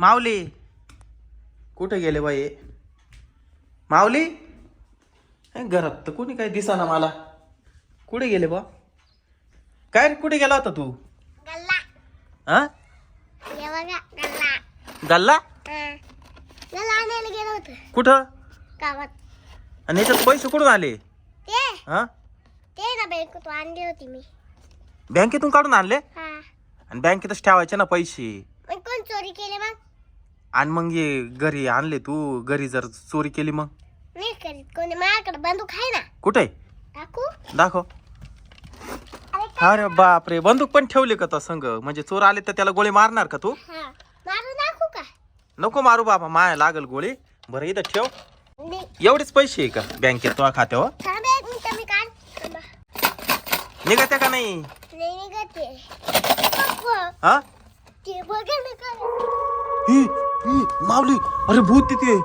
माऊली. कुठे गेले बाई? माऊली? घरात तर कोणी काय दिसाना मला. कुठे गेले बा? काय रे कुठे गेला होता तू? गल्ला. हा बघा गल्ला. गल्ला? हा. गल्ला आणायला गेलो होतो. कुठं? गावात. आणि याच्यात पैसे कुठून आले? ते. हा? ते ना बँकेतून आणली होती मी. बँकेतून काढून आणले? हा. आणि बँकेतच ठेवायचे ना पैसे. मग कोण चोरी केली मग? आणि मग ये घरी आणले तू घरी जर चोरी केली मग? नाही करीत कोणी? माझ्याकडे बंदूक आहे ना. कुठे दाखव? अरे का अरे बापरे बंदूक पण ठेवली का तो संघ म्हणजे चोर आले तर त्याला गोळी मारणार का तू? हा. दाखवू का? नको मारू बाबा माया लागल गोळी. बरं इथं ठेव. नाही एवढेच पैसे आहे का बँकेत तुझ्या खात्यावर? थांब एक मिनिट मी काढ थांबा. निघत्या का नाही? नाही निघत. ते पप्पा, हा? ते बघा ना काय ही, ही, माऊली अरे भूत तिथे.